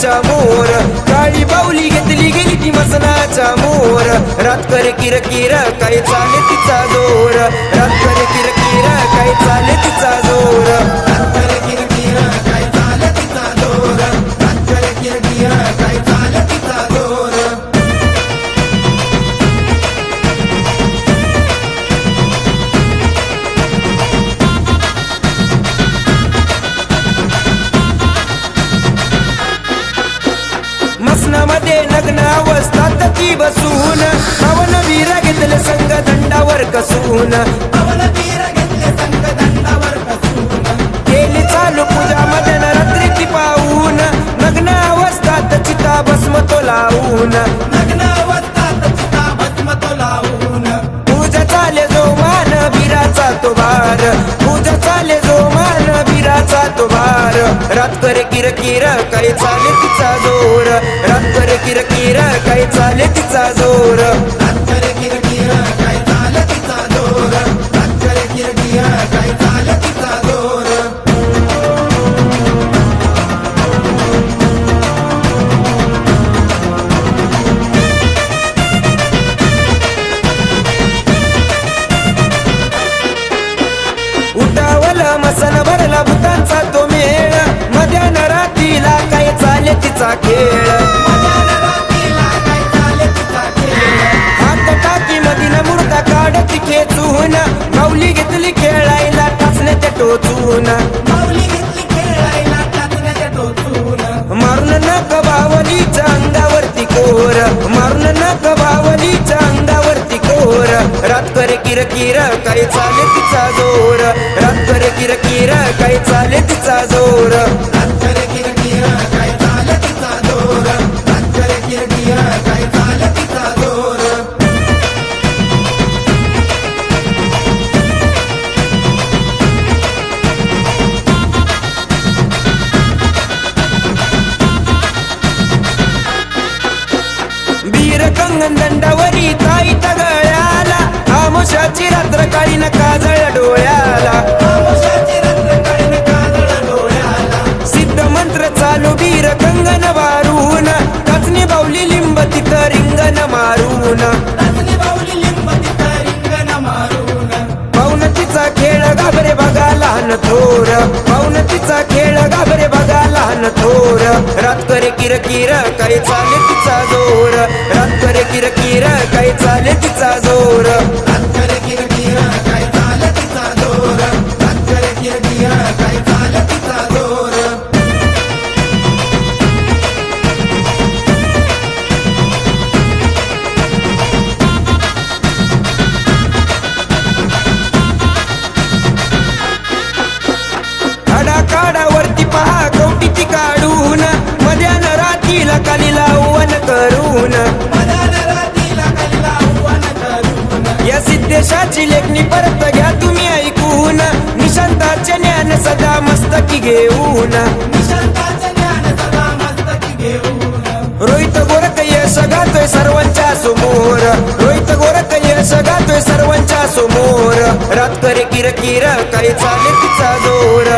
मसनाचा मोर. काळी बावली घेतली गेली ती मसनाचा मोर. रात करे किर किर काय चाले तिचा जोर. रात करे किर किर काय चाले तिचा जोर. म्हणजे मसनामध्ये नग्न अवस्थात ती बसून. पवन वीर घेतले संग दंडावर कसून. पवन केली बिराचा भार रात करे किर किर काही चाले तिचा जोर. रात करे किर किर काही चाले तिचा जोर. उठावल मसन तिचा खेळ. हात टाकी मधील मुर्दा काढत खेचून. माऊली घेतली खेळायला टाचणे ते टोचून. मारून नक बावलीच्या अंगावरती कोर. मारून नक बावलीच्या अंगावरती कोर. रात करे किर किर काही चाले तिचा जोर. रात करे किर किर काही चाले तिचा जोर. दंडावरी गळ्याला. आमुषाची रात्र काळी न काजळ डोळ्याला. सिद्ध मंत्र चालू बीर कंगन वारून. कचनी बावली लिंब तिथं रिंगण मारून. पावनतीचा खेळ घाबरे बघा लहान थोर. पाहुन तिचा खेळ घाबरे बघा लहान थोर. रात करे किर किर काही चाले तिचा जोर. रे किर किर काही चाले तिचा जोर. सदा मस्तकी घेऊन रोहित गोरख यश गातोय सर्वांच्या समोर रोहित गोरख यश गातोय सर्वांच्या समोर रात करे किर किर काही चालेल तिचा जोर